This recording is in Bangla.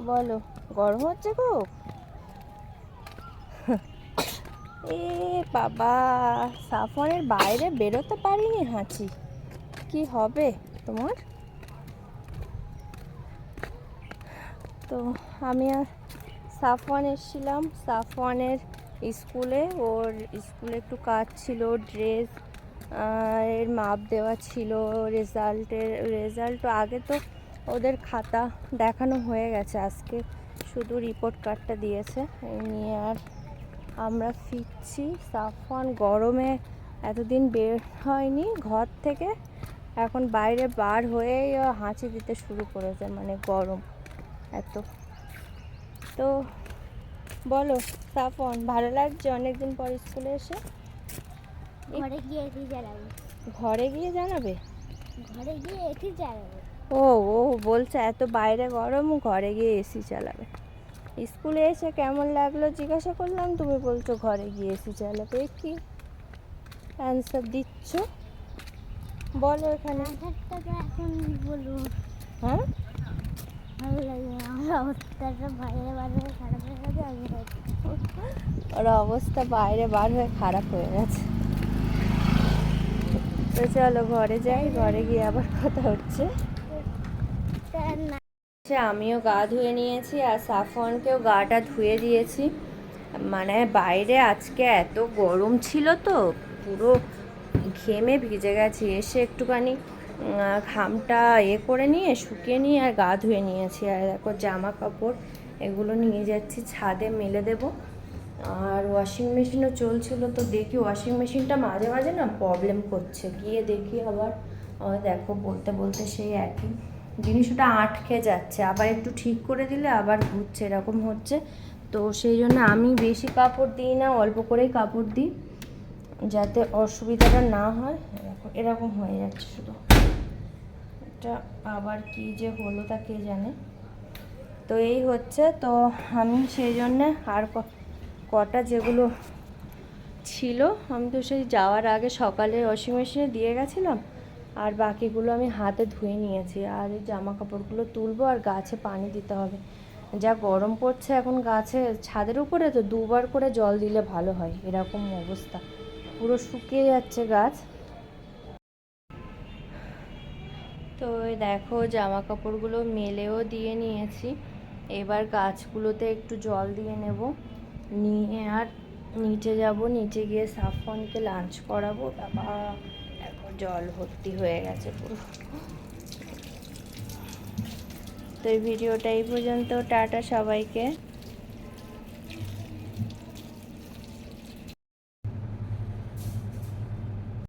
বলো, গরম হচ্ছে খুব? এ বাবা সাফনের বাইরে বেরোতে পারিনি হাঁচি। কি হবে তোমার? তো আমি আর সাফওয়ান এসেছিলাম। সাফওয়ানের স্কুলে, ওর স্কুলে একটু কাজ ছিল, ড্রেস এর মাপ দেওয়া ছিল, রেজাল্টের, রেজাল্ট আগে তো ওদের খাতা দেখানো হয়ে গেছে আজকে। শুধু রিপোর্ট কার্ডটা দিয়েছে। এই নিয়ে আর আমরা ফিরছি। সাফওয়ান গরমে এতদিন বের হয়নি ঘর থেকে। এখন বাইরে বার হয়েই হাঁচি দিতে শুরু করেছে মানে গরম এত। তো বলো সাফন ভালো লাগছে অনেকদিন পর স্কুলে এসে? ঘরে গিয়ে চালাবো ঘরে গিয়ে জানাবে? ঘরে গিয়ে এটি চালাবো ও ও বলছে এত বাইরে গরম ঘরে গিয়ে এসি চালাবে। স্কুলে এসে কেমন লাগল জিজ্ঞাসা করলাম তুমি বলছো ঘরে গিয়ে এসি চালাবে। কি? অ্যান্সার দিচ্ছ? বলো এখানে। এখন বলব হ্যাঁ? ভালো লাগে আমার অবস্থাটা বাইরে বাইরে খারাপ হয়ে গেছে আমি ওর অবস্থা বাইরে বার হয়ে খারাপ হয়ে গেছে। তো চলো ঘরে যাই ঘরে গিয়ে আবার কথা হচ্ছে। আমিও গা ধুয়ে নিয়েছি আর সাফওয়ানকেও গাটা ধুয়ে দিয়েছি। মানে বাইরে আজকে এত গরম ছিল তো, পুরো ঘেমে ভিজে গেছি। এসে একটুখানি ঘামটা এ করে নিয়ে, শুকিয়ে নিয়ে আর গা ধুয়ে নিয়েছি। আর দেখো জামা কাপড় এগুলো নিয়ে যাচ্ছি, ছাদে মেলে দেব। আর ওয়াশিং মেশিনও চলছিল তো দেখি ওয়াশিং মেশিনটা মাঝে মাঝে না প্রবলেম করছে। গিয়ে দেখি আবার। দেখো, বলতে বলতে সেই একই। জিনিসটা আটকে যাচ্ছে, আবার একটু ঠিক করে দিলে আবার ঘুরছে, এরকম হচ্ছে। তো সেই জন্য আমি বেশি কাপড় দিই না, অল্প করেই কাপড় দিই, যাতে অসুবিধাটা না হয়। এরকম এরকম হয়ে যাচ্ছে শুধু। এটা আবার কি যে হলো তা কে জানে। তো এই হচ্ছে, তো আমি সেই জন্যে আর কটা যেগুলো ছিল, আমি তো সেই যাওয়ার আগে সকালে ওয়াশিং মেশিনে দিয়ে গেছিলাম। আর বাকিগুলো আমি হাতে ধুয়ে নিয়েছি। আর এই জামা কাপড়গুলো তুলবো আর গাছে পানি দিতে হবে। যা গরম পড়ছে এখন গাছে, ছাদের উপরে তো দুবার করে জল দিলে ভালো হয়, এরকম অবস্থা। পুরো শুকিয়ে যাচ্ছে গাছ। তো দেখো জামা কাপড়গুলো মেলেও দিয়ে নিয়েছি। এবার গাছগুলোতে একটু জল দিয়ে নেব। নিয়ে আর নিচে যাব, নিচে গিয়ে সাফনকে লাঞ্চ করাবো। বাবা। জল ভর্তি হয়ে গেছে পুরো। তো এই ভিডিওটা এই পর্যন্ত। টাটা সবাইকে।